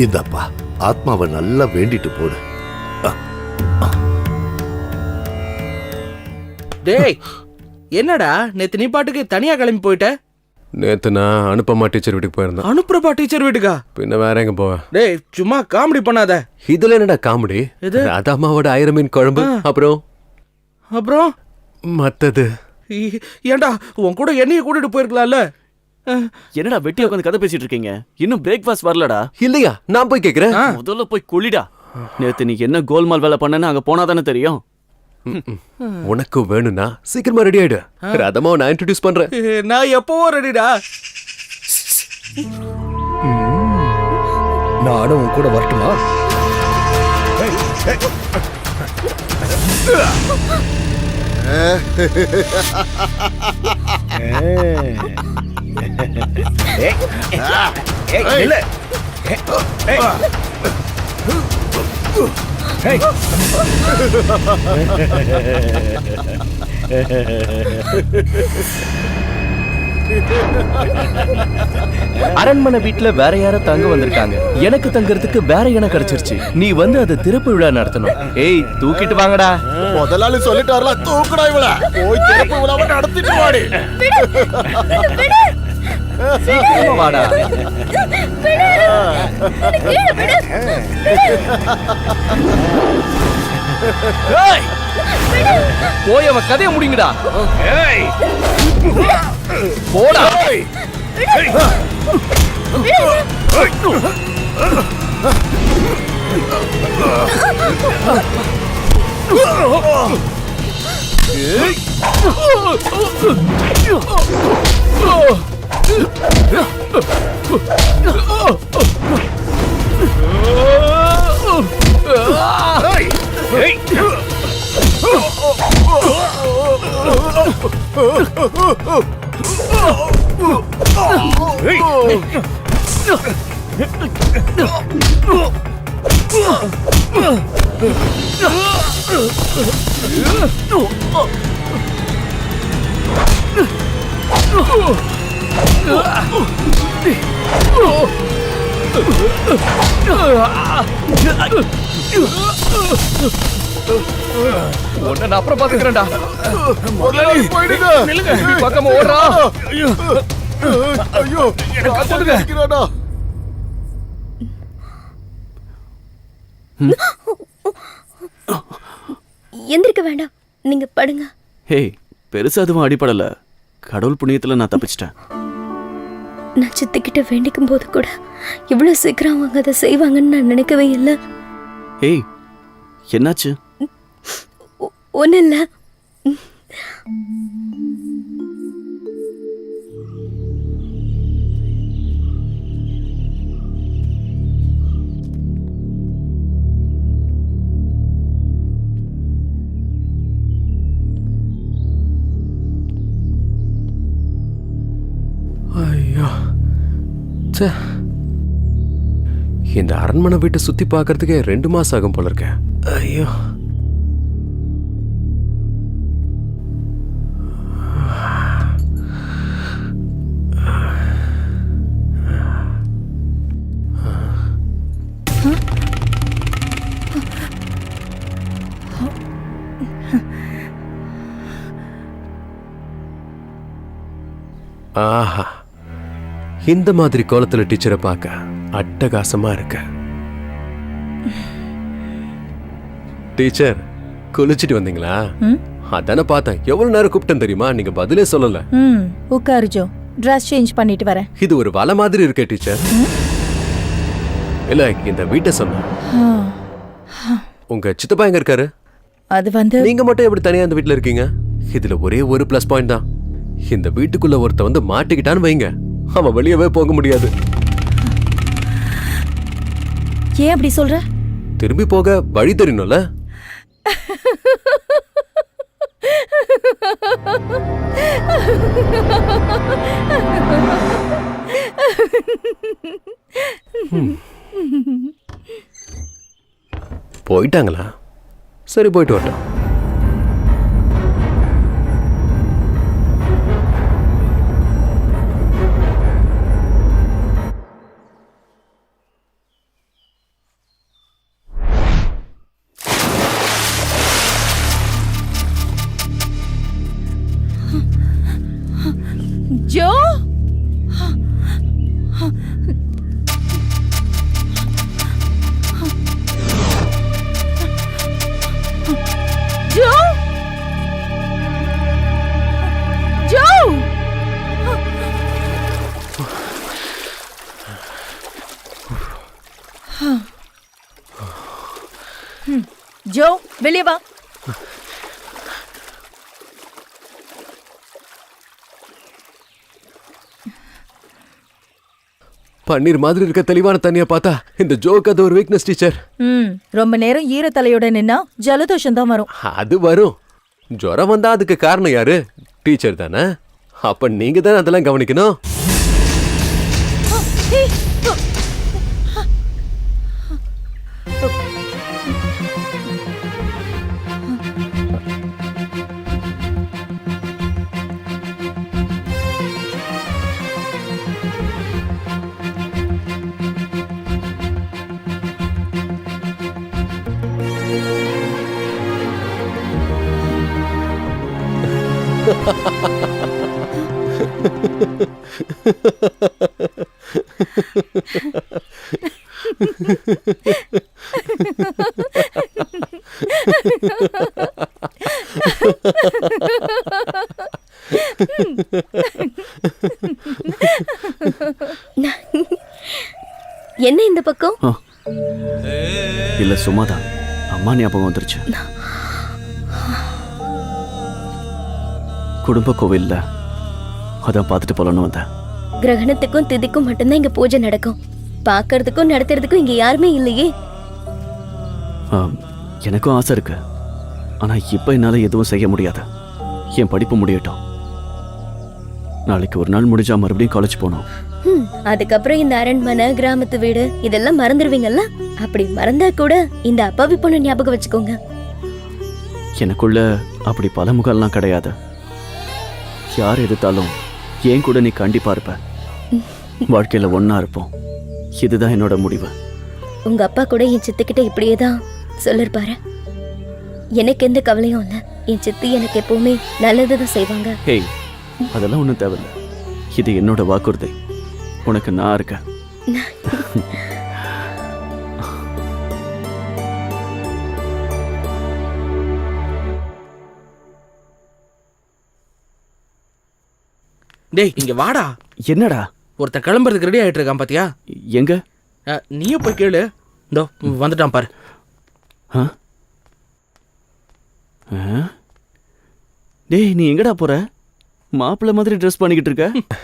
இந்தப்பா ஆத்மாவை நல்லா வேண்டிட்டு போடு. டேய் என்னடா நேத்து நீ பாட்டுக்கு தனியா கிளம்பி போயிட்ட? நேத்து நான் அனுப்பமா டீச்சர் வீட்டுக்கு போயிருந்தேன். அனுப்புறப்பா டீச்சர் வீட்டுக்கா? பின்ன வேற எங்க போவேன் டேய் சும்மா காமெடி பண்ணாத. இதுல என்னடா காமெடி? எது? ராதாமாவோட ஆயிரம் மீன் குழம்பு. அப்புறம்? அப்புறம்? மத்தது. ஏன்டா உன் கூட என்னைய கூட்டிட்டு போயிருக்கலாம்ல? என்னடா வெட்டி உட்காந்து கதை பேசிட்டு இருக்கீங்க? இன்னும் பிரேக்ஃபாஸ்ட் வரலடா. இல்லையா? நான் போய் கேக்குறேன். முதல்ல போய் குளிடா. நேத்து நீ என்ன கோல்மால் வேலை பண்ணனு அங்க போனா தானே தெரியும். உனக்கு வேணும்னா சீக்கிரமா ரெடி ஆயிடு. ராதாமாவை நான் இன்ட்ரடியூஸ் பண்றேன். நான் எப்பவோ ரெடிடா நானும் உன் கூட வரட்டுமா? அரண்மனை வீட்ல வேற யாரோ தங்க வந்திருக்காங்க. எனக்கு தங்கறதுக்கு வேற இடம் கிடைச்சிருச்சு. நீ வந்து அதை திறப்பு விழா நடத்தணும். ஏய் தூக்கிட்டு வாங்கடா. முதலாளி சொல்லிட்டாருல தூக்குடா இவள. போய் திறப்பு விழாவை நடத்திட்டு வாடி. சீக்கிரமா வாடா! போய் அவன் கதைய முடிங்கடா. போடா. Oh! உன்னை நான் அப்புறம் பாத்துக்கிறேன்டா போயிடுங்க. பக்கமா ஓடுறா. ஐயோ. நிக்கிறானா? எந்திரிக்க வேண்டாம். நீங்க படுங்க. ஹேய் பெருசா எதுவும் அடிப்படல கடவுள் புண்ணியத்துல நான் தப்பிச்சிட்டேன். நான் சித்திக்கிட்ட வேண்டிக்கும் போது கூட இவ்வளவு சீக்கிரம் அவங்க அதை செய்வாங்கன்னு நான் நினைக்கவே இல்லை. ஏய் என்னாச்சு? ஒன்றும் இல்லை. ச்சே இந்த அரண்மனை வீட்டை சுத்தி பார்க்கறதுக்கே ரெண்டு மாசம் ஆகும் போல இருக்க. ஐயோ. ஆஹா. இந்த மாதிரி கோலத்துல டீச்சரை பார்க்க அட்டகாசமா இருக்க. டீச்சர் குளிச்சிட்டு வந்தீங்களா? அதானே பார்த்தேன். எவ்வளவு நேரம் கூப்பிட்டேன் தெரியுமா? நீங்க பதிலே சொல்லல. உட்காரு ஜோ. ட்ரெஸ் சேஞ்ச் பண்ணிட்டு வரேன். இது ஒரு வலை மாதிரி இருக்கே டீச்சர். இல்ல இந்த வீட்டை சொன்ன. உங்க சித்தப்பா எங்க இருக்காரு? அது வந்து நீங்க மட்டும் எப்படி தனியா இந்த வீட்ல இருக்கீங்க? இதுல ஒரே ஒரு ப்ளஸ் பாயிண்ட் தான். இந்த வீட்டுக்குள்ள ஒருத்த வந்து மாட்டிக்கிட்டான்னு வைங்க. அவன் வெளியவே போக முடியாது. ஏன் அப்படி சொல்ற? திரும்பி போக வழி தெரியணும்ல போயிட்டாங்களா? சரி போயிட்டு வரட்டும். வெளியே வா. பன்னீர் மாதிரி இருக்க தெளிவான தண்ணியை பார்த்தா இந்த ஜோக் அது ஒரு வீக்னஸ் டீச்சர் ம் ரொம்ப நேரம் ஈரத்தலையோட நின்னா ஜலதோஷம் தான் வரும். அது வரும். ஜுரம் வந்தா அதுக்கு காரணம் யாரு? டீச்சர் தானே? அப்ப நீங்க தானே அதெல்லாம் கவனிக்கணும்? என்ன இந்த பக்கம். இல்ல சும்மாதான். அம்மா ஞாபகம் வந்துருச்சு. குடும்ப கோவில்ல. அதான் பார்த்துட்டு போலான்னு வந்தேன். கிரகணத்துக்கும் திதிக்கும் மட்டும்தான் இங்க பூஜை நடக்கும். பார்க்கறதுக்கும் நடத்துறதுக்கும் இங்க யாருமே இல்லையே. ஆ, எனக்கும் ஆசை இருக்கு. ஆனா இப்ப என்னால எதுவும் செய்ய முடியாது. என் படிப்பு முடியட்டும். நாளைக்கு ஒரு நாள் முடிஞ்சா மறுபடியும் காலேஜ் போகணும். ஹம், அதுக்கப்புறம் இந்த அரண்மனை கிராமத்து வீடு இதெல்லாம் மறந்துடுவீங்கல்ல அப்படி மறந்தா கூட இந்த அப்பாவி பொண்ணு ஞாபகம் வச்சுக்கோங்க. எனக்குள்ள அப்படி பல முகம்லாம் கிடையாது. யார் எதிர்த்தாலும் ஏன் கூட நீ கண்டிப்பா இருப்ப. வாழ்க்கையில ஒண்ணா இருப்போம். இதுதான் என்னோட முடிவு. உங்க அப்பா கூட என் சித்திக்கிட்ட இப்படியே தான் சொல்லிருப்பாரு. எனக்கு எந்த கவலையும் இல்ல. என் சித்தி எனக்கு எப்பவுமே நல்லதுதான் செய்வாங்க. ஹேய் அதெல்லாம் ஒன்றும் தேவையில்ல. இது என்னோட வாக்குறுதி. உனக்கு நான் இருக்கேன். டேய் இங்க வாடா. என்னடா? ஒருத்தன் கிளம்புறதுக்கு ரெடி ஆயிட்டு இருக்கான் பாத்தியா? எங்க? நீயே போய் கேளு. இதோ வந்துட்டான் பாரு. ஆ? ஆ? டேய் நீ எங்கடா போற? மாப்பிள்ளை மாதிரி ட்ரெஸ் பண்ணிக்கிட்டு இருக்க?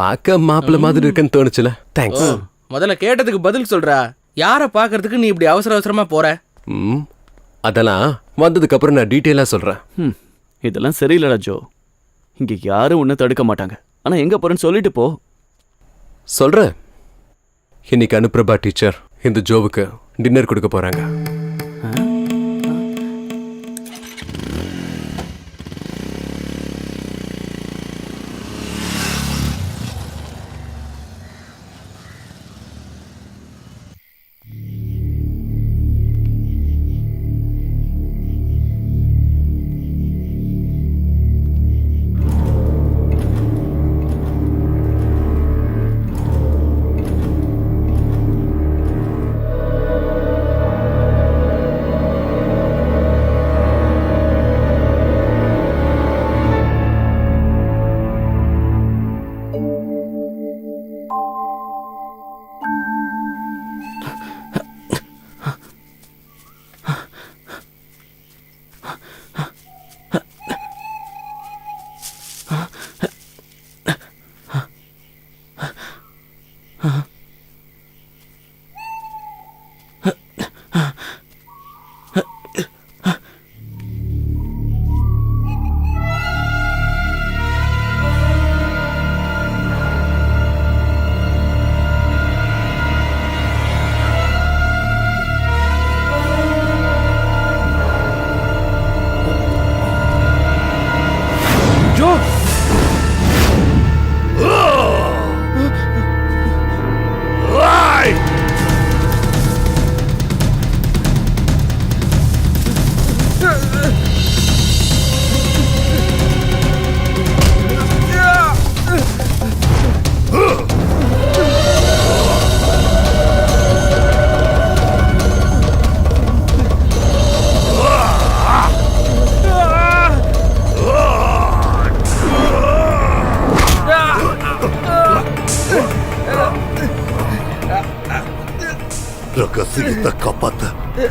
பார்க்க மாப்பிள்ள மாதிரி இருக்குன்னு தோணுச்சுல. தேங்க்ஸ் முதல்ல கேட்டதுக்கு பதில் சொல்றா. யாரை பார்க்கறதுக்கு நீ இப்படி அவசர அவசரமா போற? ம் அதெல்லாம் வந்ததுக்கு அப்புறம் நான் டீட்டெயிலா சொல்றேன். ம் இதெல்லாம் சரியில்லடா ஜோ. இங்க யாரும் உன்னை தடுக்க மாட்டாங்க. ஆனா எங்க போறேன்னு சொல்லிட்டு போ. சொல்றேன். இன்னைக்கு அனுப்பிரபா டீச்சர் இந்த ஜோவுக்கு டின்னர் கொடுக்க போறாங்க.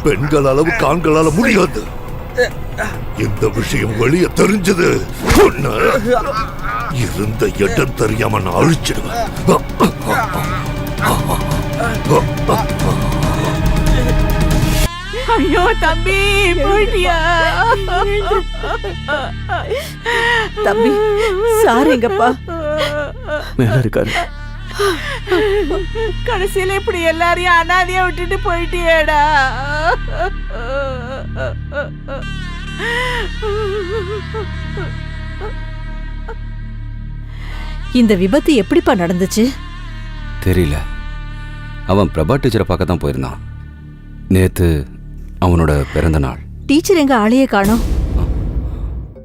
பெண்கள் அளவு காண்களால முடியாது. இந்த விஷயம் வெளியே தெரிஞ்சது. இருந்த இடம் தெரியாம நான் அழிச்சிடுவேன். ஐயோ தம்பி போயிட்டியா? தம்பி சாரிங்கப்பா மேல இருக்காரு. கடைசியில இப்படி எல்லாரையும் அனாதையா விட்டுட்டு போயிட்டியேடா. இந்த விபத்து எப்படிப்பா நடந்துச்சு? தெரியல. அவன் பிரபா டீச்சரை பார்க்க தான் போயிருந்தான். நேத்து அவனோட பிறந்த நாள். டீச்சர் எங்க ஆளையே காணோம்.